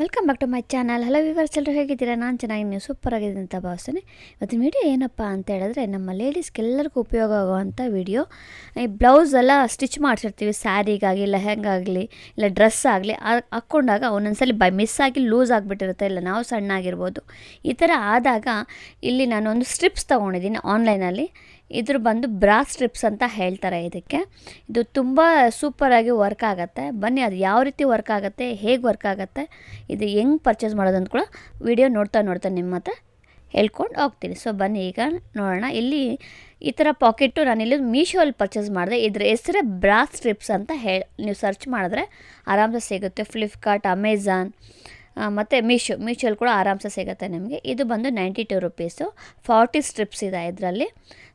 Welcome back to my channel hello viewers ಎಲ್ಲರೂ ಹೇಗಿದ್ದೀರಾ? ನಾನು ಚೆನ್ನಾಗಿ, ನೀವು ಸೂಪರ್ ಅಂತ ಭಾವಿಸ್ತೀನಿ. ಇವತ್ತು ವೀಡಿಯೋ ಏನಪ್ಪ ಅಂತ ಹೇಳಿದ್ರೆ, ನಮ್ಮ ಲೇಡೀಸ್ಗೆಲ್ಲರಿಗೂ ಉಪಯೋಗ ಆಗುವಂಥ ವೀಡಿಯೋ ಈ ಬ್ಲೌಸ್ ಎಲ್ಲ ಸ್ಟಿಚ್ ಮಾಡಿಸಿರ್ತೀವಿ. ಸ್ಯಾರಿಗಾಗಲಿ ಲೆಹೆಂಗಾಗಲಿ ಇಲ್ಲ ಡ್ರೆಸ್ ಆಗಲಿ ಹಾಕ್ಕೊಂಡಾಗ ಒಂದೊಂದ್ಸಲಿ ಬೈ ಮಿಸ್ ಆಗಿ ಲೂಸ್ ಆಗಿಬಿಟ್ಟಿರುತ್ತೆ. ಇಲ್ಲ ನಾವು ಸಣ್ಣ ಆಗಿರ್ಬೋದು ಈ ಥರ ಆದಾಗ ಇಲ್ಲಿ ನಾನೊಂದು ಸ್ಟ್ರಿಪ್ಸ್ ತೊಗೊಂಡಿದ್ದೀನಿ ಆನ್ಲೈನಲ್ಲಿ ಇದ್ರ ಬಂದು ಬ್ರಾ ಸ್ಟ್ರಿಪ್ಸ್ ಅಂತ ಹೇಳ್ತಾರೆ ಇದಕ್ಕೆ. ಇದು ತುಂಬ ಸೂಪರಾಗಿ ವರ್ಕ್ ಆಗುತ್ತೆ. ಬನ್ನಿ ಅದು ಯಾವ ರೀತಿ ವರ್ಕ್ ಆಗುತ್ತೆ, ಹೇಗೆ ವರ್ಕ್ ಆಗುತ್ತೆ, ಇದು ಹೆಂಗೆ ಪರ್ಚೇಸ್ ಮಾಡೋದಂತ ಕೂಡ ವಿಡಿಯೋ ನೋಡ್ತಾ ನೋಡ್ತಾ ನಿಮ್ಮ ಹತ್ರ ಹೇಳ್ಕೊಂಡು ಹೋಗ್ತೀನಿ. ಸೊ ಬನ್ನಿ ಈಗ ನೋಡೋಣ. ಇಲ್ಲಿ ಈ ಥರ ಪಾಕೆಟು ಇಲ್ಲಿ ಮೀಶೋಲ್ಲಿ ಪರ್ಚೇಸ್ ಮಾಡಿದೆ. ಇದ್ರ ಹೆಸರೇ ಬ್ರಾ ಸ್ಟ್ರಿಪ್ಸ್ ಅಂತ ಹೇಳಿ ನೀವು ಸರ್ಚ್ ಮಾಡಿದ್ರೆ ಆರಾಮ್ಸೆ ಸಿಗುತ್ತೆ. ಫ್ಲಿಪ್ಕಾರ್ಟ್ ಅಮೆಝಾನ್ ಮತ್ತು ಮೀಶೋ ಮೀಶೋಲ್ಲಿ ಕೂಡ ಆರಾಮ್ಸೆ ಸಿಗುತ್ತೆ ನಿಮಗೆ. ಇದು ಬಂದು ninety two rupees. Forty strips ಇದೆ ಇದರಲ್ಲಿ.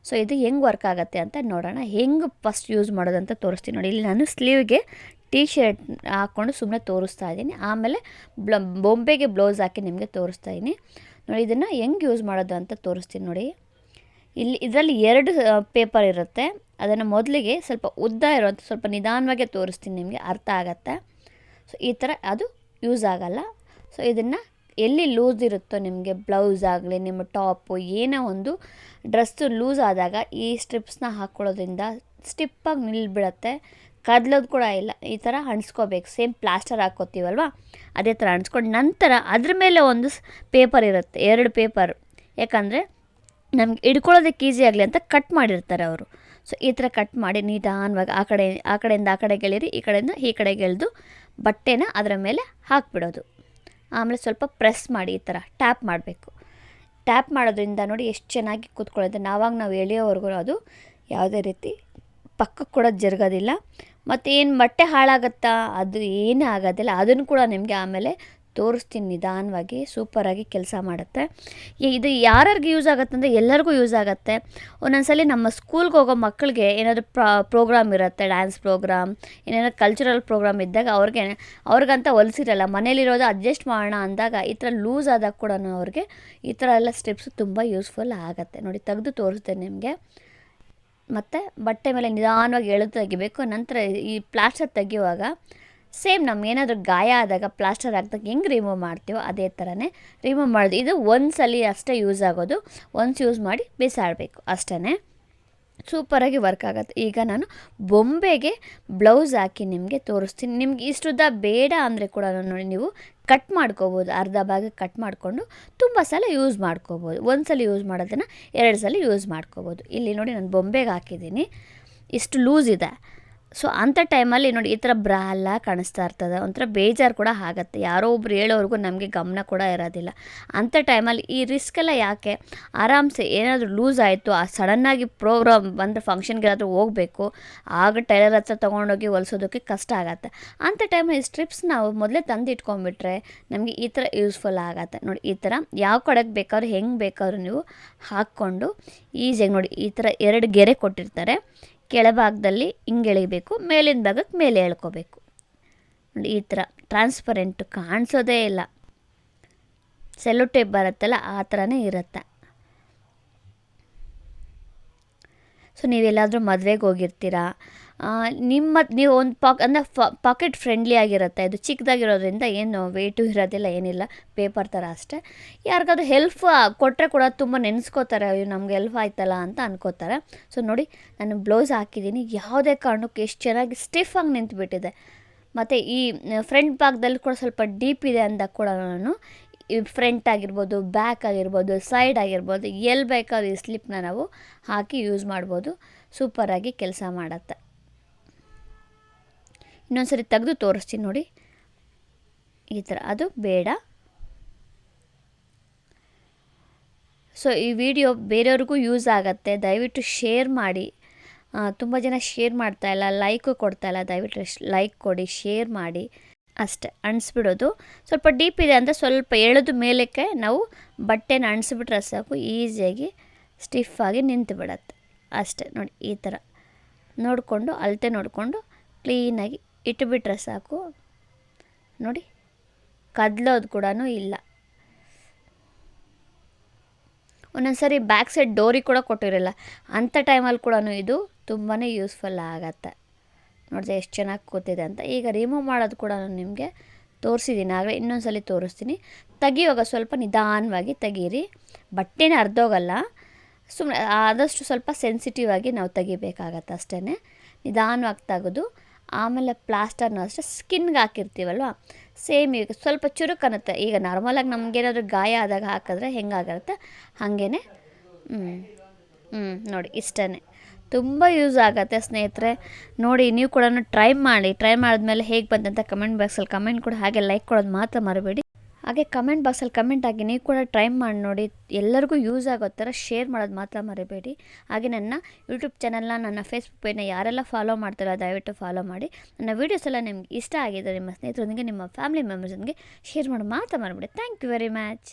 ಸೊ ಇದು ಹೆಂಗೆ ವರ್ಕ್ ಆಗುತ್ತೆ ಅಂತ ನೋಡೋಣ. ಹೆಂಗೆ ಫಸ್ಟ್ ಯೂಸ್ ಮಾಡೋದಂತ ತೋರಿಸ್ತೀನಿ ನೋಡಿ. ಇಲ್ಲಿ ನಾನು ಸ್ಲೀವ್ಗೆ ಟೀ ಶರ್ಟ್ ಹಾಕ್ಕೊಂಡು ಸುಮ್ಮನೆ ತೋರಿಸ್ತಾ ಇದ್ದೀನಿ. ಆಮೇಲೆ ಬ್ಲ, ಬೊಂಬೆಗೆ ಬ್ಲೌಸ್ ಹಾಕಿ ನಿಮಗೆ ತೋರಿಸ್ತಾ ಇದ್ದೀನಿ. ನೋಡಿ, ಇದನ್ನು ಹೆಂಗೆ ಯೂಸ್ ಮಾಡೋದು ಅಂತ ತೋರಿಸ್ತೀನಿ ನೋಡಿ. ಇಲ್ಲಿ, ಇದರಲ್ಲಿ ಎರಡು ಪೇಪರ್ ಇರುತ್ತೆ. ಅದನ್ನು ಮೊದಲಿಗೆ ಸ್ವಲ್ಪ ಉದ್ದ ಇರೋಂಥ ಸ್ವಲ್ಪ ನಿಧಾನವಾಗೇ ತೋರಿಸ್ತೀನಿ ನಿಮಗೆ. ಅರ್ಥ ಆಗತ್ತೆ. ಸೊ ಈ ಥರ ಅದು ಯೂಸ್ ಆಗಲ್ಲ. ಸೊ ಇದನ್ನು ಎಲ್ಲಿ ಲೂಸ್ ಇರುತ್ತೋ ನಿಮಗೆ ಬ್ಲೌಸ್ ಆಗಲಿ, ನಿಮ್ಮ ಟಾಪು ಏನೋ ಒಂದು ಡ್ರೆಸ್ಸು ಲೂಸ್ ಆದಾಗ ಈ ಸ್ಟ್ರಿಪ್ಸ್ನ ಹಾಕ್ಕೊಳ್ಳೋದ್ರಿಂದ ಸ್ಟಿಪ್ಪಾಗಿ ನಿಲ್ಬಿಡತ್ತೆ. ಕದಲೋದು ಕೂಡ ಇಲ್ಲ. ಈ ಥರ ಅಣಿಸ್ಕೋಬೇಕು ಸೇಮ್ ಪ್ಲಾಸ್ಟರ್ ಹಾಕ್ಕೋತೀವಲ್ವ? ಅದೇ ಥರ ಅಣಿಸ್ಕೊಂಡು ನಂತರ ಅದ್ರ ಮೇಲೆ ಒಂದು ಪೇಪರ್ ಇರುತ್ತೆ. ಎರಡು ಪೇಪರ್ ಯಾಕಂದರೆ ನಮ್ಗೆ ಹಿಡ್ಕೊಳ್ಳೋದಕ್ಕೆ ಈಸಿ ಆಗಲಿ ಅಂತ ಕಟ್ ಮಾಡಿರ್ತಾರೆ ಅವರು. ಸೊ ಈ ಥರ ಕಟ್ ಮಾಡಿ ನಿಧಾನವಾಗಿ ಆ ಕಡೆ, ಆ ಕಡೆಯಿಂದ ಆ ಕಡೆ ಗೆಳೆಯರಿ ಈ ಕಡೆಯಿಂದ ಈ ಕಡೆಗೆ ಗೆಳೆದು ಬಟ್ಟೆನ ಅದರ ಮೇಲೆ ಹಾಕ್ಬಿಡೋದು. ಆಮೇಲೆ ಸ್ವಲ್ಪ ಪ್ರೆಸ್ ಮಾಡಿ ಈ ಥರ ಟ್ಯಾಪ್ ಮಾಡಬೇಕು. ಟ್ಯಾಪ್ ಮಾಡೋದ್ರಿಂದ ನೋಡಿ ಎಷ್ಟು ಚೆನ್ನಾಗಿ ಕೂತ್ಕೊಳ್ಳುತ್ತೆ. ನಾವಾಗ ನಾವು ಎಳೆಯೋವರೆಗೂ ಅದು ಯಾವುದೇ ರೀತಿ ಪಕ್ಕಕ್ಕೆ ಕೂಡ ಜರುಗೋದಿಲ್ಲ. ಮತ್ತು ಏನು ಬಟ್ಟೆ ಹಾಳಾಗುತ್ತಾ? ಅದು ಏನೇ ಆಗೋದಿಲ್ಲ. ಅದನ್ನು ಕೂಡ ನಿಮಗೆ ಆಮೇಲೆ ತೋರಿಸ್ತೀನಿ ನಿಧಾನವಾಗಿ ಸೂಪರಾಗಿ ಕೆಲಸ ಮಾಡುತ್ತೆ. ಇದು ಯಾರ್ಯಾರಿಗೆ ಯೂಸ್ ಆಗುತ್ತೆ ಅಂದರೆ ಎಲ್ಲರಿಗೂ ಯೂಸ್ ಆಗುತ್ತೆ. ಒಂದೊಂದ್ಸಲಿ ನಮ್ಮ ಸ್ಕೂಲ್ಗೆ ಹೋಗೋ ಮಕ್ಕಳಿಗೆ ಏನಾದರೂ ಪ್ರೋಗ್ರಾಮ್ ಇರುತ್ತೆ ಡ್ಯಾನ್ಸ್ ಪ್ರೋಗ್ರಾಮ್ ಏನಾದ್ರು ಕಲ್ಚರಲ್ ಪ್ರೋಗ್ರಾಮ್ ಇದ್ದಾಗ ಅವ್ರಿಗೆ ಅವ್ರಿಗಂತ ಹೊಲಿಸಿರಲ್ಲ. ಮನೇಲಿರೋದು ಅಡ್ಜಸ್ಟ್ ಮಾಡೋಣ ಅಂದಾಗ ಈ ಥರ ಲೂಸ್ ಆದಾಗ ಕೂಡ ಅವ್ರಿಗೆ ಈ ಥರ ಎಲ್ಲ ಸ್ಟೆಪ್ಸು ತುಂಬ ಯೂಸ್ಫುಲ್ ಆಗುತ್ತೆ. ನೋಡಿ, ತೆಗೆದು ತೋರಿಸ್ತೇನೆ ನಿಮಗೆ. ಮತ್ತು ಬಟ್ಟೆ ಮೇಲೆ ನಿಧಾನವಾಗಿ ಎಳೆದು ತೆಗಿಬೇಕು. ನಂತರ ಈ ಪ್ಲಾಸ್ಟರ್ ತೆಗೆಯುವಾಗ ಸೇಮ್ ನಮಗೇನಾದ್ರೂ ಗಾಯ ಆದಾಗ ಪ್ಲಾಸ್ಟರ್ ಹಾಕಿದಾಗ ಹೆಂಗೆ ರಿಮೂವ್ ಮಾಡ್ತೀವೋ ಅದೇ ಥರನೇ ರಿಮೂವ್ ಮಾಡೋದು. ಇದು ಒಂದು ಸಲ ಅಷ್ಟೇ ಯೂಸ್ ಆಗೋದು. ಒನ್ಸ್ ಯೂಸ್ ಮಾಡಿ ಬಿಸಾಡಬೇಕು ಅಷ್ಟೇ ಸೂಪರಾಗಿ ವರ್ಕ್ ಆಗುತ್ತೆ. ಈಗ ನಾನು ಬೊಂಬೆಗೆ ಬ್ಲೌಸ್ ಹಾಕಿ ನಿಮಗೆ ತೋರಿಸ್ತೀನಿ. ನಿಮ್ಗೆ ಇಷ್ಟುದ್ದ ಬೇಡ ಅಂದರೆ ಕೂಡ ನೋಡಿ ನೀವು ಕಟ್ ಮಾಡ್ಕೋಬೋದು. ಅರ್ಧ ಭಾಗ ಕಟ್ ಮಾಡಿಕೊಂಡು ತುಂಬ ಸಲ ಯೂಸ್ ಮಾಡ್ಕೋಬೋದು. ಒಂದು ಸಲ ಯೂಸ್ ಮಾಡೋದನ್ನು ಎರಡು ಸಲ ಯೂಸ್ ಮಾಡ್ಕೋಬೋದು. ಇಲ್ಲಿ ನೋಡಿ ನಾನು ಬೊಂಬೆಗೆ ಹಾಕಿದ್ದೀನಿ. ಇಷ್ಟು ಲೂಸ್ ಇದೆ. ಸೊ ಅಂಥ ಟೈಮಲ್ಲಿ ನೋಡಿ, ಈ ಥರ ಬ್ರಾ ಎಲ್ಲ ಕಾಣಿಸ್ತಾ ಇರ್ತದೆ. ಒಂಥರ ಬೇಜಾರು ಕೂಡ ಆಗತ್ತೆ. ಯಾರೋ ಒಬ್ರು ಹೇಳೋವರೆಗೂ ನಮಗೆ ಗಮನ ಕೂಡ ಇರೋದಿಲ್ಲ. ಅಂಥ ಟೈಮಲ್ಲಿ ಈ ರಿಸ್ಕ್ ಎಲ್ಲ ಯಾಕೆ? ಆರಾಮ್ಸೆ ಏನಾದರೂ ಲೂಸ್ ಆಯಿತು, ಆ ಸಡನ್ನಾಗಿ ಪ್ರೋಗ್ರಾಮ್ ಬಂದರೆ ಫಂಕ್ಷನ್ಗೆ ಏನಾದರೂ ಹೋಗಬೇಕು, ಆಗ ಟೈಲರ್ ಹತ್ರ ತೊಗೊಂಡೋಗಿ ಹೊಲಿಸೋದಕ್ಕೆ ಕಷ್ಟ ಆಗುತ್ತೆ. ಅಂಥ ಟೈಮಲ್ಲಿ ಈ ಸ್ಟ್ರಿಪ್ಸ್ ನಾವು ಮೊದಲೇ ತಂದು ಇಟ್ಕೊಂಡ್ಬಿಟ್ರೆ ನಮಗೆ ಈ ಥರ ಯೂಸ್ಫುಲ್ ಆಗತ್ತೆ. ನೋಡಿ, ಈ ಥರ ಯಾವ ಕಡೆಗೆ ಬೇಕಾದ್ರೂ, ಹೆಂಗೆ ಬೇಕಾದ್ರೂ ನೀವು ಹಾಕ್ಕೊಂಡು ಈಸಿಯಾಗಿ ನೋಡಿ, ಈ ಥರ ಎರಡು ಗೆರೆ ಕೊಟ್ಟಿರ್ತಾರೆ. ಕೆಳಭಾಗದಲ್ಲಿ ಹಿಂಗೆ ಎಳಿಬೇಕು ಮೇಲಿನ ಭಾಗಕ್ಕೆ ಮೇಲೆ ಎಳ್ಕೋಬೇಕು. ನೋಡಿ, ಈ ಥರ ಟ್ರಾನ್ಸ್ಪರೆಂಟ್ ಕಾಣಿಸೋದೇ ಇಲ್ಲ. ಸೆಲ್ಲೋ ಟೇಪ್ ಬರುತ್ತಲ್ಲ, ಆ ಥರನೇ ಇರುತ್ತೆ. ಸೊ ನೀವೆಲ್ಲಾದರೂ ಮದುವೆಗೆ ಹೋಗಿರ್ತೀರಾ? ನಿಮ್ಮ, ನೀವು ಒಂದು ಪಾಕ್, ಅಂದರೆ ಪಾಕೆಟ್ ಫ್ರೆಂಡ್ಲಿ ಆಗಿರುತ್ತೆ. ಇದು ಚಿಕ್ಕದಾಗಿರೋದ್ರಿಂದ ಏನು ವೆಯ್ಟು ಇರೋದಿಲ್ಲ, ಏನಿಲ್ಲ. ಪೇಪರ್ ಥರ ಅಷ್ಟೇ. ಯಾರಿಗಾದ್ರೂ ಹೆಲ್ಪ್ ಕೊಟ್ಟರೆ ಕೂಡ ತುಂಬ ನೆನೆಸ್ಕೋತಾರೆ, ಅಯ್ಯೋ, ನಮ್ಗೆ ಹೆಲ್ಪ್ ಆಯ್ತಲ್ಲ ಅಂತ ಅನ್ಕೋತಾರೆ. ಸೊ ನೋಡಿ, ನಾನು ಬ್ಲೌಸ್ ಹಾಕಿದ್ದೀನಿ. ಯಾವುದೇ ಕಾರಣಕ್ಕೂ ಎಷ್ಟು ಚೆನ್ನಾಗಿ ಸ್ಟಿಫಾಗಿ ನಿಂತುಬಿಟ್ಟಿದೆ. ಮತ್ತು ಈ ಫ್ರಂಟ್ ಭಾಗದಲ್ಲಿ ಕೂಡ ಸ್ವಲ್ಪ ಡೀಪ್ ಇದೆ ಅಂದಾಗ ಕೂಡ ನಾನು. ಈ ಫ್ರಂಟ್ ಆಗಿರ್ಬೋದು ಬ್ಯಾಕ್ ಆಗಿರ್ಬೋದು ಸೈಡ್ ಆಗಿರ್ಬೋದು, ಎಲ್ಲಿ ಬೇಕಾದ್ರೂ ಈ ಸ್ಲಿಪ್ನ ನಾವು ಹಾಕಿ ಯೂಸ್ ಮಾಡ್ಬೋದು. ಸೂಪರಾಗಿ ಕೆಲಸ ಮಾಡುತ್ತೆ. ಇನ್ನೊಂದು ಸರಿ ತೆಗೆದು ತೋರಿಸ್ತೀನಿ ನೋಡಿ. ಈ ಥರ. ಅದು ಬೇಡ. ಸೊ ಈ ವಿಡಿಯೋ ಬೇರೆಯವ್ರಿಗೂ ಯೂಸ್ ಆಗುತ್ತೆ. ದಯವಿಟ್ಟು ಶೇರ್ ಮಾಡಿ. ತುಂಬ ಜನ ಶೇರ್ ಮಾಡ್ತಾ ಇಲ್ಲ. ಲೈಕು ಕೊಡ್ತಾಯಿಲ್ಲ ದಯವಿಟ್ಟು ಲೈಕ್ ಕೊಡಿ ಶೇರ್ ಮಾಡಿ. ಅಷ್ಟೆ. ಅಣಿಸ್ಬಿಡೋದು ಸ್ವಲ್ಪ ಡೀಪ್ ಇದೆ ಅಂದರೆ ಸ್ವಲ್ಪ ಎಳೆದು ಮೇಲಕ್ಕೆ ನಾವು ಬಟ್ಟೆನ ಅಣಿಸ್ಬಿಟ್ರೆ ಸಾಕು. ಈಸಿಯಾಗಿ ಸ್ಟಿಫಾಗಿ ನಿಂತು ಬಿಡತ್ತೆ. ಅಷ್ಟೆ. ನೋಡಿ, ಈ ಥರ. ನೋಡಿಕೊಂಡು, ಅಳತೆ ನೋಡಿಕೊಂಡು ಕ್ಲೀನಾಗಿ ಇಟ್ಟುಬಿಟ್ರೆ ಸಾಕು. ನೋಡಿ, ಕದಲೋದು ಕೂಡ ಇಲ್ಲ. ಒಂದೊಂದು ಸರಿ ಬ್ಯಾಕ್ ಸೈಡ್ ಡೋರಿ ಕೂಡ ಕೊಟ್ಟಿರಲ್ಲ ಅಂಥ ಟೈಮಲ್ಲಿ ಕೂಡ ಇದು ತುಂಬಾ ಯೂಸ್ಫುಲ್ ಆಗತ್ತೆ. ನೋಡಿದೆ ಎಷ್ಟು ಚೆನ್ನಾಗಿ ಕೂತಿದೆ ಅಂತ. ಈಗ ರಿಮೂವ್ ಮಾಡೋದು ಕೂಡ ನಿಮಗೆ ತೋರಿಸಿದ್ದೀನಿ ಆಗಲೇ ಇನ್ನೊಂದು ತೋರಿಸ್ತೀನಿ. ತೆಗಿಯುವಾಗ ಸ್ವಲ್ಪ ನಿಧಾನವಾಗಿ ತೆಗೀರಿ. ಬಟ್ಟೆನೇ ಅರ್ಧೋಗಲ್ಲ ಸುಮ್ಮನೆ ಆದಷ್ಟು ಸ್ವಲ್ಪ ಸೆನ್ಸಿಟಿವ್ ಆಗಿ ನಾವು ತೆಗಿಬೇಕಾಗತ್ತೆ ಅಷ್ಟೇ ನಿಧಾನವಾಗಿ ತೆಗೆದು ಆಮೇಲೆ ಪ್ಲಾಸ್ಟರ್ನ ಅಷ್ಟೇ ಸ್ಕಿನ್ಗೆ ಹಾಕಿರ್ತೀವಲ್ವ? ಸೇಮ್ ಈಗ ಸ್ವಲ್ಪ ಚುರುಕು ಅನ್ನುತ್ತೆ ಈಗ ನಾರ್ಮಲಾಗಿ ನಮಗೇನಾದ್ರೂ ಗಾಯ ಆದಾಗ ಹಾಕಿದ್ರೆ ಹೆಂಗಾಗಿರುತ್ತೆ ಹಾಗೇ ಹ್ಞೂ ಹ್ಞೂ ನೋಡಿ ಇಷ್ಟೇ ತುಂಬ ಯೂಸ್ ಆಗುತ್ತೆ ಸ್ನೇಹಿತರೆ. ನೋಡಿ, ನೀವು ಕೂಡ ಟ್ರೈ ಮಾಡಿ. ಟ್ರೈ ಮಾಡಿದ್ಮೇಲೆ ಹೇಗೆ ಬಂತಂತ ಕಮೆಂಟ್ ಬಾಕ್ಸಲ್ಲಿ ಕಮೆಂಟ್ ಕೂಡ. ಹಾಗೆ ಲೈಕ್ ಕೊಡೋದು ಮಾತ್ರ ಮರಬೇಡಿ. ಹಾಗೆ ಕಮೆಂಟ್ ಬಾಕ್ಸಲ್ಲಿ ಕಮೆಂಟ್ ಹಾಕಿ ನೀವು ಕೂಡ ಟ್ರೈ ಮಾಡಿ ನೋಡಿ. ಎಲ್ಲರಿಗೂ ಯೂಸ್ ಆಗೋ ಥರ ಶೇರ್ ಮಾಡೋದು ಮಾತ್ರ ಮರಿಬೇಡಿ. ಹಾಗೆ ನನ್ನ ಯೂಟ್ಯೂಬ್ ಚಾನಲ್ನ ನನ್ನ ಫೇಸ್ಬುಕ್ ಪೇಜ್ನ ಯಾರೆಲ್ಲ ಫಾಲೋ ಮಾಡ್ತಾರೋ ದಯವಿಟ್ಟು ಫಾಲೋ ಮಾಡಿ. ನನ್ನ ವೀಡಿಯೋಸ್ ಎಲ್ಲ ನಿಮ್ಗೆ ಇಷ್ಟ ಆಗಿದೆ ನಿಮ್ಮ ಸ್ನೇಹಿತರೊಂದಿಗೆ, ನಿಮ್ಮ ಫ್ಯಾಮಿಲಿ ಮೆಂಬರ್ಸೊಂದಿಗೆ ಶೇರ್ ಮಾಡೋದು ಮಾತ್ರ ಮರಿಬೇಡಿ. Thank you very much